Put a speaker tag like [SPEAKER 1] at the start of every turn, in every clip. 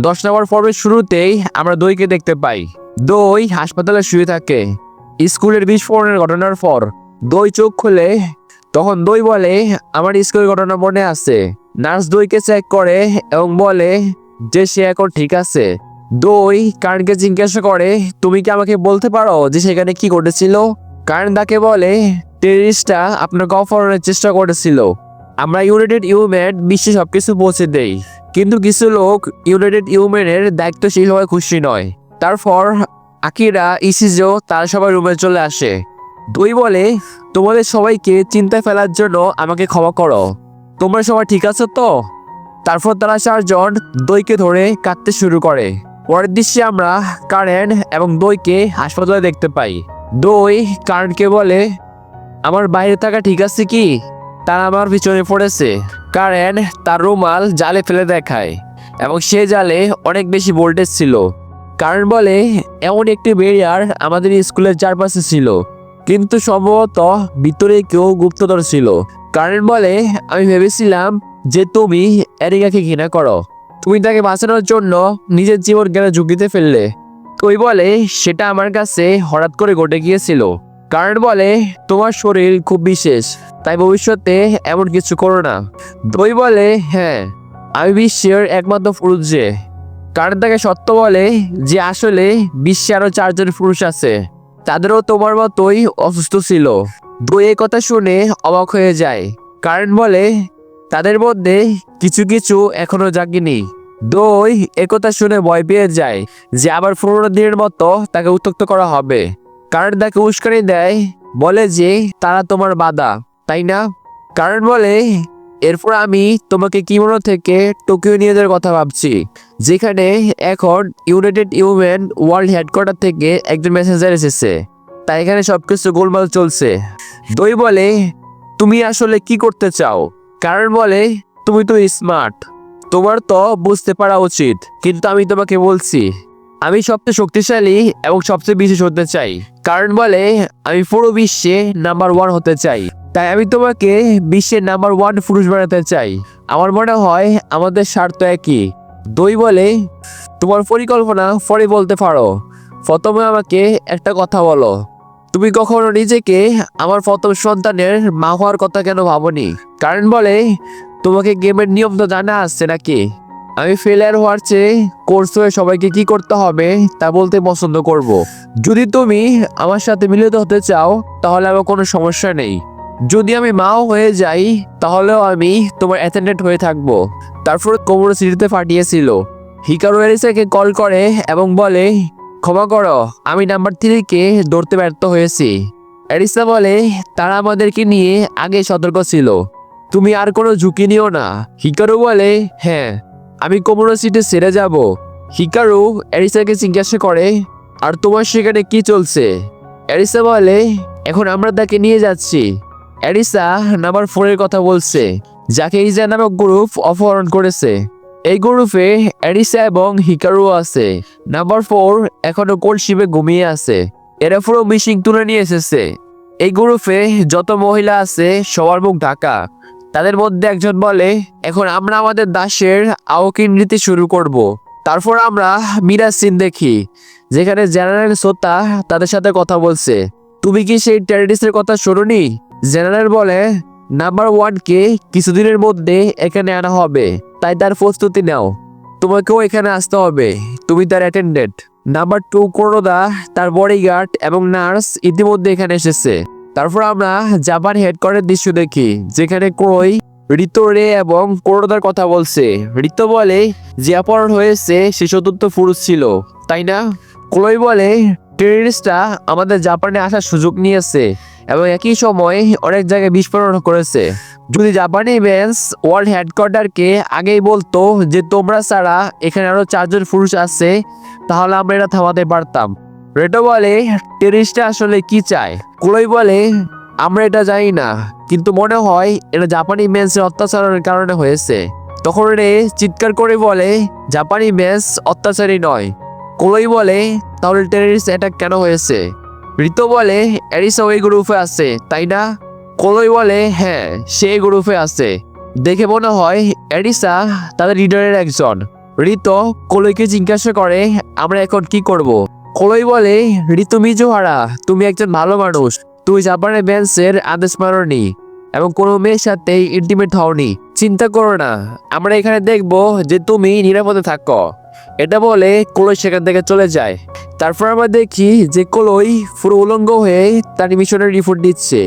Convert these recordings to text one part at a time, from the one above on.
[SPEAKER 1] দশ নম্বর পর্বের শুরুতেই আমরা দইকে দেখতে পাই। দই হাসপাতালে শুয়ে থাকে। স্কুলের বিস্ফোরণের ঘটনার পর দই চোখ খুলে, তখন দই বলে, আমার স্কুলের ঘটনা মনে আছে। নার্স দইকে চেক করে এবং বলে, যে সে এখন ঠিক আছে। দই কারণকে জিজ্ঞাসা করে, তুমি কি আমাকে বলতে পারো যে সেখানে কি ঘটেছিল? কারণ তাকে বলে, টেরিস্টটা আপনাকে অপহরণের চেষ্টা করেছিল। আমরা ইউনাইটেড ইউম্যান বিশ্বে সবকিছু পৌঁছে দেই। কিন্তু কিছু লোক ইউনাইটেড ইউম্যানের দায়িত্বশীল হয়ে খুশি নয়। তারপর আকিরা ইসিজো তার সবাই রুমে চলে আসে। দুই বলে, তোমাদের সবাইকে চিন্তায় ফেলার জন্য আমাকে ক্ষমা করো। তোমরা সবাই ঠিক আছো তো? তারপর তারা চারজন দইকে ধরে কাঁদতে শুরু করে। পরের দৃশ্যে আমরা কারেন এবং দইকে হাসপাতালে দেখতে পাই। দই কারেনকে বলে, আমার বাইরে থাকা ঠিক আছে কি? তারা আমার পিছনে পড়েছে। কারেন তার রুমাল জালে ফেলে দেখায় এবং সে জালে অনেক বেশি ভোল্টেজ ছিল। কারণ বলে, এমন একটি ব্যারিয়ার আমাদের স্কুলের চারপাশে ছিল। কিন্তু সম্ভবত ভিতরে কেউ গুপ্তধর ছিল। কারণ বলে, আমি ভেবেছিলাম যে তুমি এরিকাকে ঘৃণা করো। তুমি তাকে বাঁচানোর জন্য নিজের জীবন কেন ঝুঁকিতে ফেললে? তুই বলে, সেটা আমার কাছে হঠাৎ করে ঘটে গিয়েছিল। কারণ বলে, তোমার শরীর খুব বিশেষ। তাই ভবিষ্যতে এমন কিছু করো না। দই বলে হ্যাঁ আমি বিশ্বের একমাত্র পুরুষ যে। কারণ তাকে সত্য বলে যে আসলে বিশ্বে আরও চারজন পুরুষ আছে। তাদেরও তোমার মতোই অসুস্থ ছিল। দই এই কথা শুনে অবাক হয়ে যায়। কারণ বলে, তাদের মধ্যে কিছু কিছু এখনও জাগিনি। দই একথা শুনে ভয় পেয়ে যায় যে আবার পুরোনো দিনের মতো তাকে উত্তক্ত করা হবে। কারণ তাকে উস্কানি দেয়, বলে যে তারা তোমার বাধা তাই না? কারণ বলে, এরপর আমি তোমাকে কিমোনো থেকে টোকিও নিয়ে যাওয়ার কথা ভাবছি, যেখানে এখন ইউনাইটেড ইউম্যান ওয়ার্ল্ড হেডকোয়ার্টার থেকে একজন মেসেঞ্জার এসেছে। তাই এখানে সব কিছু গোলমাল চলছে। দই বলে, তুমি আসলে কি করতে চাও? কারণ বলে, তুমি তো স্মার্ট তোমার তো বুঝতে পারা উচিত। কিন্তু আমি তোমাকে বলছি, আমি সবচেয়ে শক্তিশালী এবং সবচেয়ে বিশেষ হতে চাই। কারণ বলে, আমি পুরো বিশ্বে নাম্বার ওয়ান হতে চাই। তাই আমি তোমাকে বিশ্বের নাম্বার ওয়ান পুরুষ বানাতে চাই। আমার মনে হয় আমাদের স্বার্থ একই। দই বলে, তোমার পরিকল্পনা পরে বলতে পারো। প্রথমে আমাকে একটা কথা বলো। তুমি কখনো নিজেকে আমার প্রথম সন্তানের মা হওয়ার কথা কেন ভাবনি? কারণ বলে, তোমাকে গেমের নিয়ম তো জানা আসছে নাকি? আমি ফেলিয়ার হওয়ার চেয়ে কোর্স হয়ে সবাইকে কি করতে হবে তা বলতে পছন্দ করব। যদি তুমি আমার সাথে মিলিত হতে চাও, তাহলে আমার কোনো সমস্যা নেই। যদি আমি মাও হয়ে যাই, তাহলেও আমি তোমার অ্যাটেন্ডেন্ট হয়ে থাকব। তারপর কোমর সিটিতে ফাটিয়েছিল। হিকারু এরিসাকে কল করে এবং বলে, ক্ষমা করো, আমি নাম্বার থ্রিকে ধরতে ব্যর্থ হয়েছি। এরিসা বলে, তারা আমাদেরকে নিয়ে আগে সতর্ক ছিল। তুমি আর কোনো ঝুঁকি নিও না। হিকারু বলে হ্যাঁ আমি কোমরো সিটে সেরে যাব। হিকারু এরিসাকে জিজ্ঞাসা করে, আর তোমার সেখানে কি চলছে? এরিসা বলে, এখন আমরা তাকে নিয়ে যাচ্ছি। এরিসা নাম্বার ফোরের কথা বলছে, যাকে ইজা নামক গ্রুপ অপহরণ করেছে। এই গ্রুপে এরিসা এবং হিকারু আছে। নাম্বার ফোর এখনও কোল্ড শিপে ঘুমিয়ে আছে। এরা পুরো মিশিং তুলে নিয়ে এসেছে। এই গ্রুপে যত মহিলা আছে, সবার মুখ ঢাকা। তাদের মধ্যে একজন বলে, এখন আমরা আমাদের দাসের আওকিন নীতি শুরু করব। তারপর আমরা মিরাজ সিন দেখি, যেখানে জেনারেল সোতা তাদের সাথে কথা বলছে। তুমি কি সেই টেরিটিসের কথা শোনোনি? জেনারেল বলে, নাম্বার ওয়ানকে কিছুদিনের মধ্যে এখানে আনা হবে। তাই তার প্রস্তুতি নাও। তোমাকেও এখানে আসতে হবে। তুমি তার অ্যাটেন্ডেন্ট নাম্বার টু করোদা তার বডিগার্ড এবং নার্স ইতিমধ্যে এখানে এসেছে। তারপর আমরা জাপান হেডকোয়ার্টার দৃশ্য দেখি, যেখানে ক্রয়, ঋতো রে এবং করোদার কথা বলছে। ঋতো বলে, যে অপহরণ হয়েছে, সে চতুর্থ পুরুষ ছিল। তাই না? ক্রয় বলে টেরিস্টরা আমাদের জাপানে আসার সুযোগ নিয়েছে। এবং একই সময় অনেক জায়গায় বিস্ফোরণ করেছে। যদি জাপানি বেন্স ওয়ার্ল্ড হেডকোয়ার্টারকে আগেই বলতো যে, তোমরা ছাড়া এখানে আরও চারজন পুরুষ আছে, তাহলে আমরা এটা থামাতে পারতাম। রেটো বলে টেরিস্টটা আসলে কি চায়? কুলোই বলে, আমরা এটা জানি না, কিন্তু মনে হয় এটা জাপানি মেন্সের অত্যাচারের কারণে হয়েছে। তখন রে চিৎকার করে বলে, জাপানি মেন্স অত্যাচারী নয়। কোলোই বলে, তাহলে টেরিস্ট অ্যাটাক কেন হয়েছে? ঋতো বলে অ্যারিসা ওই গ্রুপে আছে, তাই না? কোলোই বলে হ্যাঁ সে গ্রুপে আছে। দেখে মনে হয় অ্যারিসা তাদের লিডারের একজন। ঋতো কলইকে জিজ্ঞাসা করে, আমরা এখন কি করব। কলই বলে, ঋতু মিজোহারা, তুমি একজন ভালো মানুষ। তুই জাপানের ব্যান্সের আদেশ মারনি এবং কোনো মেয়ের সাথে ইন্টিমেট হওনি। চিন্তা করো না, আমরা এখানে দেখব যে তুমি নিরাপদে থাকো। এটা বলে কলই সেখান থেকে চলে যায়। তারপর আমরা দেখি যে কলই পুরো উলঙ্গ হয়ে তার মিশনের রিপোর্ট দিচ্ছে।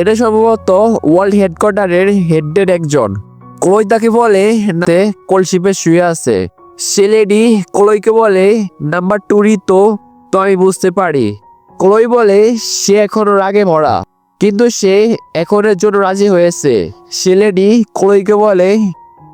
[SPEAKER 1] এটা সম্ভবত ওয়ার্ল্ড হেডকোয়ার্টারের হেডের একজন। কলই তাকে বলে কলশিপে শুয়ে আছে। সে লেডি কলইকে বলে, নাম্বার টু তো তো আমি বুঝতে পারি। কলই বলে, সে এখনও রাগে ভরা। কিন্তু সে এখনের জন্য রাজি হয়েছে। ছেলেটি কলইকে বলে,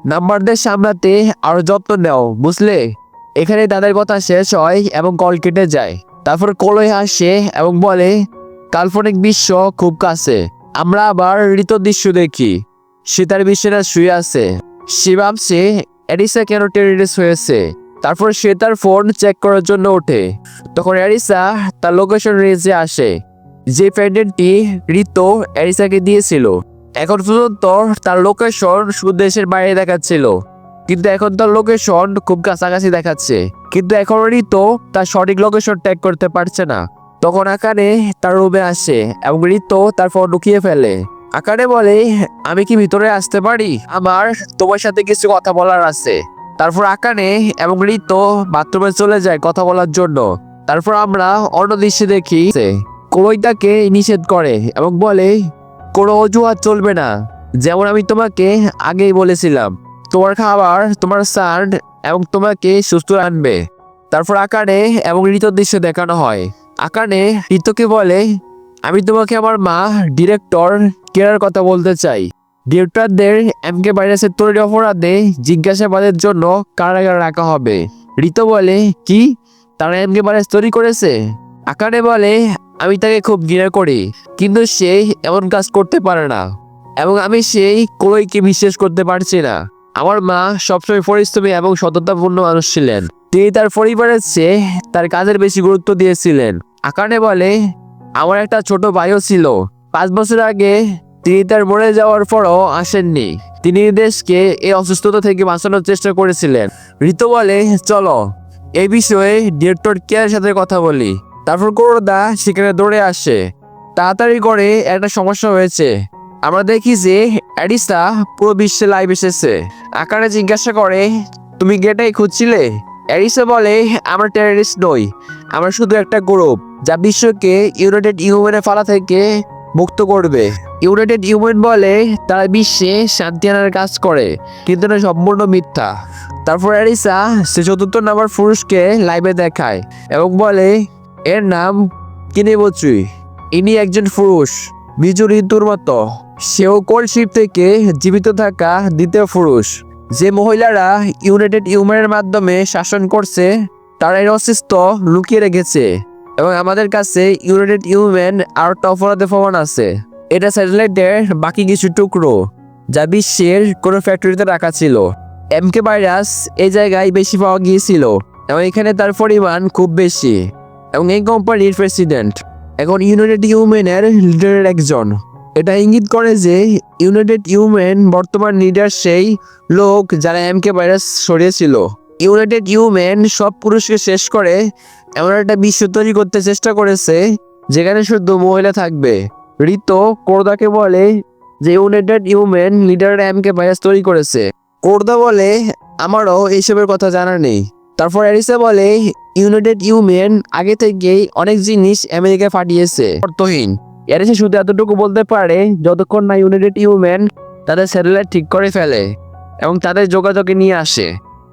[SPEAKER 1] নাম্বারদের সামলাতে আরও যত্ন নাও, বুঝলে? এখানে তাদের কথা শেষ হয় এবং কল কেটে যায়। তারপর কলই হাসে এবং বলে, কাল্পনিক বিশ্ব খুব কাছে। আমরা আবার ঋত দৃশ্য দেখি। সে তার শুয়ে আছে। সে ভাবছে, অ্যারিসা কেন টেরিস হয়েছে? তারপর সে তার ফোন চেক করার জন্য ওঠে। তখন অ্যারিসা তার লোকেশন রেঞ্জে আসে। যে প্যান্ডেন্টটি ঋতো অ্যারিসাকে দিয়েছিল। এখন পর্যন্ত তার লোকেশন সুদেশের বাইরে দেখাচ্ছিল। কিন্তু এখন তার লোকেশন খুব কাছাকাছি দেখাচ্ছে। কিন্তু এখন ঋতো তার সঠিক লোকেশন ট্যাগ করতে পারছে না। তখন আকানে তার রুমে আসে এবং ঋতো তার ফোন লুকিয়ে ফেলে। আকারে বলে, আমি কি ভিতরে আসতে পারি? আমার তোমার সাথে কিছু কথা বলার আছে। তারপর আকানে এবং ঋতো বাথরুমে চলে যায় কথা বলার জন্য। তারপর আমরা অন্য দৃশ্যে দেখি কলই তাকে নিষেধ করে এবং বলে, কোনো অজুহাত চলবে না। যেমন আমি তোমাকে আগেই বলেছিলাম, তোমার খাবার, তোমার সান্ড এবং তোমাকে সুস্থ আনবে তারপর আকারে এবং ঋতর দৃশ্য দেখানো হয়। আকানে ঋতুকে বলে, আমি তোমাকে আমার মা, ডিরেক্টর, কেরার কথা বলতে চাই। ডিরেক্টরদের এমকে ভাইরাসের তৈরি অপরাধে জিজ্ঞাসাবাদের জন্য কারাগারে রাখা হবে। ঋতু বলে, কি? তারা এমকে ভাইরাস তৈরি করেছে? আকারে বলে আমি তাকে খুব ঘৃণা করি, কিন্তু সে এমন কাজ করতে পারে না। এবং আমি সেই কলইকে বিশ্বাস করতে পারছি না। আমার মা সবসময় পরিশ্রমী এবং সততাপূর্ণ মানুষ ছিলেন। তিনি তার পরিবারের চেয়ে তার কাজের বেশি গুরুত্ব দিয়েছিলেন। আকানে বলে, আমার একটা ছোট ভাইও ছিল। পাঁচ বছর আগে তিনি তার মরে যাওয়ার পরও আসেননি। তিনি দেশকে এই অসুস্থতা থেকে বাঁচানোর চেষ্টা করেছিলেন। ঋতু বলে, চলো এই বিষয়ে ডিরেক্টর কেয়ারের সাথে কথা বলি। তারপর করোদা সেখানে দৌড়ে আসে। তাড়াতাড়ি করে একটা সমস্যা হয়েছে। আমরা দেখি যে অ্যাডিসা পুরো বিশ্বে লাইভ এসেছে। আকারে জিজ্ঞাসা করে, তুমি গেটাই খুঁজছিলে? অ্যারিসা বলে, আমরা টেরারিস্ট নই। আমরা শুধু একটা গ্রুপ যা বিশ্বকে ইউনাইটেড ইউএনের ফালা থেকে মুক্ত করবে। ইউনাইটেড ইউএন বলে, তারা বিশ্বে শান্তি আনার কাজ করে, কিন্তু না সম্পূর্ণ মিথ্যা। তারপর অ্যারিসা সে চতুর্থ নাম্বার পুরুষকে লাইভে দেখায় এবং বলে এর নাম কিনেবচুই ইনি একজন পুরুষ মিজুর ঋতুর মতো। সেও কোল্ডশিপ থেকে জীবিত থাকা দ্বিতীয় পুরুষ। যে মহিলারা ইউনাইটেড ইউম্যানের মাধ্যমে শাসন করছে তারা এর অস্তিত্ব লুকিয়ে রেখেছে এবং আমাদের কাছে ইউনাইটেড ইউম্যান আর অপরাধে প্রমাণ আছে। এটা স্যাটেলাইটের বাকি কিছু টুকরো যা বিশ্বের কোনো ফ্যাক্টরিতে রাখা ছিল। এমকে ভাইরাস এই জায়গায় বেশি পাওয়া গিয়েছিল এবং এখানে তার পরিমাণ খুব বেশি। এবং এই কোম্পানির প্রেসিডেন্ট এখন ইউনাইটেড ইউমেনের লিডারের একজন। এটা ইঙ্গিত করে যে ইউনাইটেড ইউমেন বর্তমান লিডার সেই লোক যারা এমকে ভাইরাস সরিয়েছিল। ইউনাইটেড ইউমেন সব পুরুষকে শেষ করে এমন একটা বিশ্ব তৈরি করতে চেষ্টা করেছে, যেখানে শুধু মহিলা থাকবে। ঋতো কোরদাকে বলে যে United Women leader MK virus তৈরি করেছে। কোরদা বলে, আমারও এইসবের কথা জানা নেই। তারপর অ্যারিসা বলে ইউনাইটেড ইউম্যান আগে থেকেই অনেক জিনিস আমেরিকায় পাঠিয়েছে অর্থহীন। অ্যারিসা শুধু এতটুকু বলতে পারে, যতক্ষণ না ইউনাইটেড ইউম্যান তাদের স্যাটেলাইট ঠিক করে ফেলে এবং তাদের যোগাযোগে নিয়ে আসে।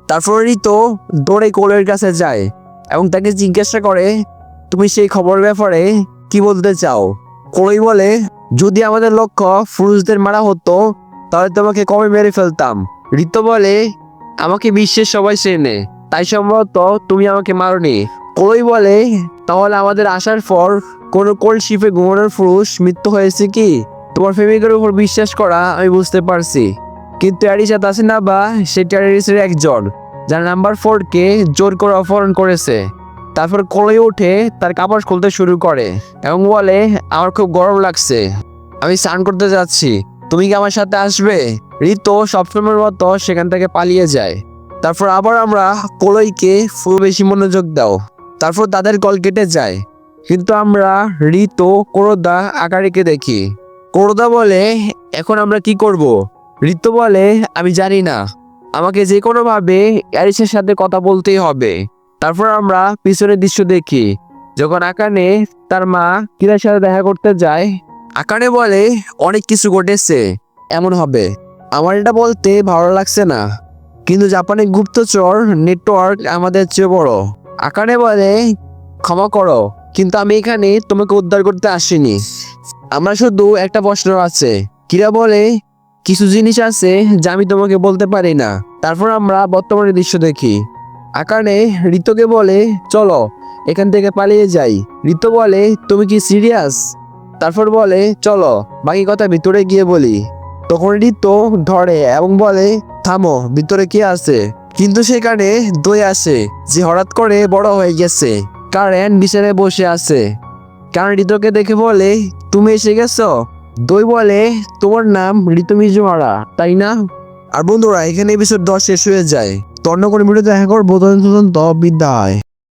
[SPEAKER 1] তারপর ঋতো দৌড়ে কোলের কাছে যায় এবং তাকে জিজ্ঞাসা করে, তুমি সেই খবর ব্যাপারে কি বলতে চাও? কোলই বলে, যদি আমাদের লক্ষ্য পুরুষদের মারা হতো, তাহলে তোমাকে কবে মেরে ফেলতাম? ঋতু বলে, আমাকে বিশ্বের সবাই চেনে। তাই সম্ভবত তুমি আমাকে মারনি। কোলই বলে? তাহলে আমাদের আসার পর কোনো কোল্ড শিপে ঘুমানোর পুরুষ মৃত্যু হয়েছে কি? তোমার প্রেমিকের উপর বিশ্বাস করা আমি বুঝতে পারছি। কিন্তু অ্যারিসা তাসিনা বা সে টেরিস্টের একজন, যার নাম্বার ফোরকে জোর করে অপহরণ করেছে। তারপর কোলে উঠে তার কাপড় খুলতে শুরু করে এবং বলে, আমার খুব গরম লাগছে। আমি স্নান করতে যাচ্ছি। তুমি কি আমার সাথে আসবে? ঋতু সবসময়ের মতো সেখান থেকে পালিয়ে যায়। তারপর আবার আমরা কলইকে ফুল বেশি মনোযোগ দাও। তারপর তাদের কল কেটে যায়। কিন্তু আমরা ঋতো করদা আকারিকে দেখি। করদা বলে, এখন আমরা কি করব? ঋতু বলে, আমি জানি না। আমাকে যে কোনোভাবে অ্যারিসের সাথে কথা বলতেই হবে। তারপর আমরা পিছনের দৃশ্য দেখি। যখন আকানে তার মা কিরার সাথে দেখা করতে যায়, আকানে বলে, অনেক কিছু ঘটেছে। এমন হবে। আমার এটা বলতে ভালো লাগছে না। কিন্তু জাপানের গুপ্তচর নেটওয়ার্ক আমাদের চেয়ে বড়। আকানে বলে, ক্ষমা করো, কিন্তু আমি এখানে তোমাকে উদ্ধার করতে আসিনি। আমার শুধু একটা প্রশ্ন আছে। কিরা বলে কিছু জিনিস আছে যা আমি তোমাকে বলতে পারি না। তারপর আমরা বর্তমানে দৃশ্য দেখি। আকানে ঋতুকে বলে, চলো, এখান থেকে পালিয়ে যাই। ঋতু বলে, তুমি কি সিরিয়াস? তারপর বলে, চলো, বাকি কথা ভিতরে গিয়ে বলি। তখন ঋতু ধরে এবং বলে থামো, ভিতরে কি আছে? কিন্তু সেখানে দই আছে, যে হঠাৎ করে বড় হয়ে গেছে। কারেন বিছানায় বসে আছে? কারণ ঋতুকে দেখে বলে, তুমি এসে গেছো? দই বলে, তোমার নাম ঋতু মিজুমারা তাই না? আর বন্ধুরা, এখানে এপিসোড দশ শেষ হয়ে যায়। তন্ন করে ভিডিও দেখা করব তদন্ত বিদায়।